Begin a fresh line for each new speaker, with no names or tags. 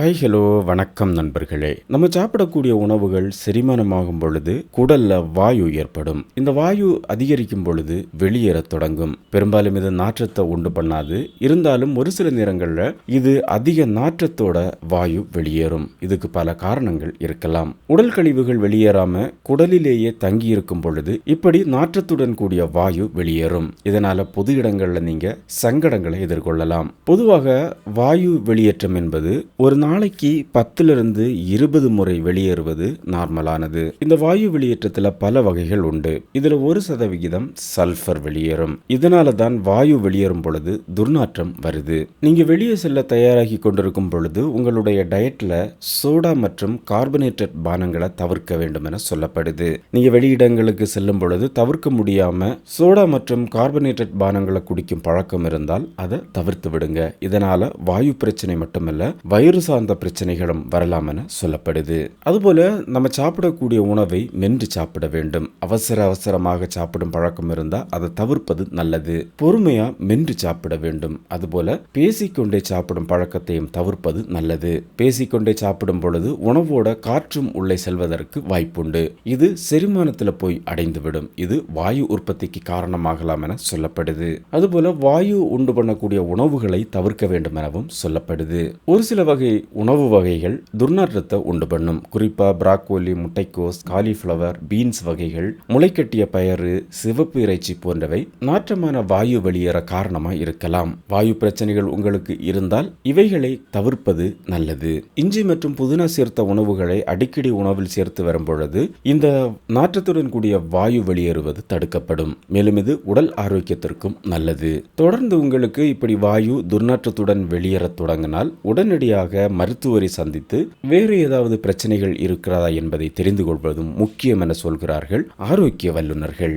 Hi hello வணக்கம் நண்பர்களே. நம்ம சாப்பிடக்கூடிய உணவுகள் செரிமானமாகும் பொழுது குடல்ல வாயு ஏற்படும். இந்த வாயு அதிகரிக்கும் பொழுது வெளியேறத் தொடங்கும். பெரும்பாலும் இது நாற்றத்தை உண்டு பண்ணாது. இருந்தாலும் ஒரு சில நேரங்களில் இது அதிக நாற்றத்தோட வாயு வெளியேறும். இதுக்கு பல காரணங்கள் இருக்கலாம். உடல் கழிவுகள் வெளியேறாம குடலிலேயே தங்கி இருக்கும் பொழுது இப்படி நாற்றத்துடன் கூடிய வாயு வெளியேறும். இதனால பொது இடங்கள்ல நீங்க சங்கடங்களை எதிர்கொள்ளலாம். பொதுவாக வாயு வெளியேற்றம் என்பது ஒரு நாள் நாளைக்கு பத்திலிருந்து இருபது முறை வெளியேறுவது நார்மலானது. இந்த வாயு வெளியேற்றத்துல பல வகைகள் உண்டு. இதுல ஒரு சதவிகிதம் சல்ஃபர் வெளியேறும். இதனால தான் வாயு வெளியேறும் பொழுது துர்நாற்றம் வருது. நீங்க வெளியே செல்ல தயாராகி கொண்டிருக்கும் பொழுது உங்களுடைய டயட்ல சோடா மற்றும் கார்பனேட்டட் பானங்களை தவிர்க்க வேண்டும் என சொல்லப்படுது. நீங்க வெளியிடங்களுக்கு செல்லும் பொழுது தவிர்க்க முடியாம சோடா மற்றும் கார்பனேட்டட் பானங்களை குடிக்கும் பழக்கம் இருந்தால் அதை தவிர்த்து விடுங்க. இதனால வாயு பிரச்சனை மட்டுமல்ல வயிறு சார்ந்த பிரச்சனைகளும் வரலாம் என சொல்லப்படுது. அதுபோல நம்ம சாப்பிடக்கூடிய உணவை மென்று சாப்பிட வேண்டும். அவசர அவசரமாக சாப்பிடும் பழக்கம் இருந்தால் அதை தவிர்ப்பது நல்லது. பொறுமையா மென்று சாப்பிட வேண்டும். அதுபோல பேசிக்கொண்டே சாப்பிடும் பழக்கத்தையும் தவிர்ப்பது நல்லது. பேசிக்கொண்டே சாப்பிடும் பொழுது உணவோட காற்றும் உள்ளே செல்வதற்கு வாய்ப்புண்டு. இது செரிமானத்தில் போய் அடைந்துவிடும். இது வாயு உற்பத்திக்கு காரணமாகலாம் என சொல்லப்படுது. அதுபோல வாயு உண்டு பண்ணக்கூடிய உணவுகளை தவிர்க்க வேண்டும் எனவும் சொல்லப்படுது. ஒரு சில வகை உணவு வகைகள் துர்நாற்றத்தை உண்டு பண்ணும். குறிப்பாக பிராக்கோலி முட்டைக்கோஸ் காலிஃப்ளவர் பீன்ஸ் வகைகள் முளைக்கட்டிய பயறு சிவப்பு இறைச்சி போன்றவை நாற்றமான வாயு வெளியேற காரணமா இருக்கலாம். வாயு பிரச்சனைகள் உங்களுக்கு இருந்தால் இவைகளை தவிர்ப்பது நல்லது. இஞ்சி மற்றும் புதினா சேர்த்த உணவுகளை அடிக்கடி உணவில் சேர்த்து வரும் பொழுது இந்த நாற்றத்துடன் கூடிய வாயு வெளியேறுவது தடுக்கப்படும். மேலும் இது உடல் ஆரோக்கியத்திற்கும் நல்லது. தொடர்ந்து உங்களுக்கு இப்படி வாயு துர்நாற்றத்துடன் வெளியேறத் தொடங்கினால் உடனடியாக மருத்துவரை சந்தித்து வேறு ஏதாவது பிரச்சனைகள் இருக்கிறதா என்பதை தெரிந்து கொள்வதும் முக்கியம் என சொல்கிறார்கள் ஆரோக்கிய வல்லுநர்கள்.